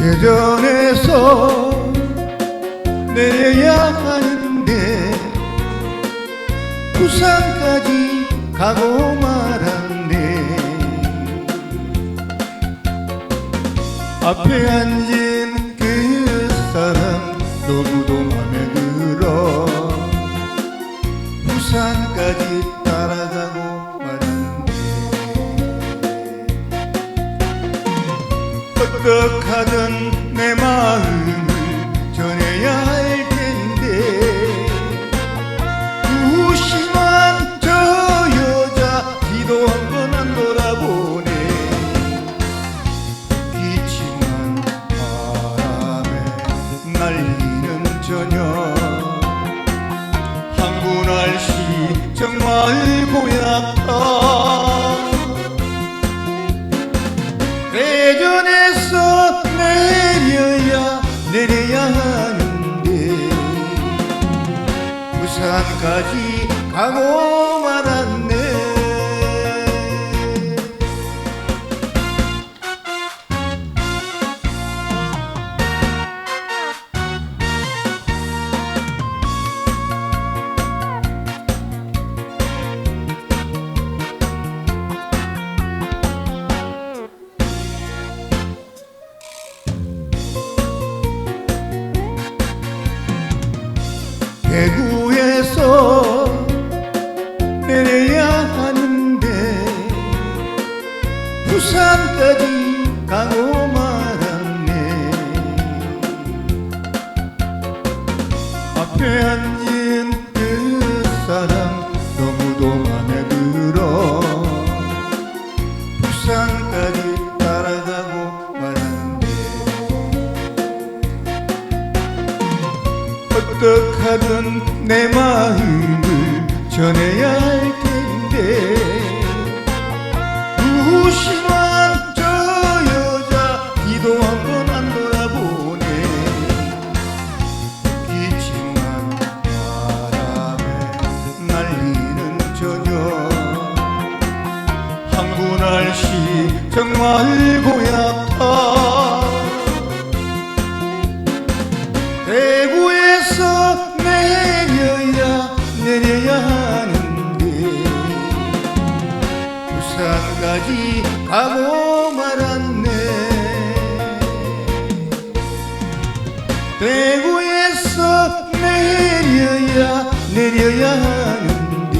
대전에서 내려야 하는데 부산까지 가고 말았네. 앞에 앉은 어떡하든 내 마음을 전해야 할 텐데. 무심한 저 여자 뒤도 한 번 안 돌아보네. 기침한 바람에 날리는 저녁. 항구 날씨 정말 고약하 대전에서 내려야 내려야 하는데 부산까지 가고 말 대구에서 내려야 하는데 부산까지 어떡하든 내 마음을 전해야 할 텐데. 무심한 저 여자 뒤도 한 번 안 돌아보네. 기침한 바람에 날리는 저녁. 항구 날씨 정말 고약하 부산까지 가고 말았네. 대구에서 내려야 내려야 하는데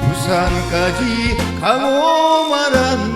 부산까지 가고 말았네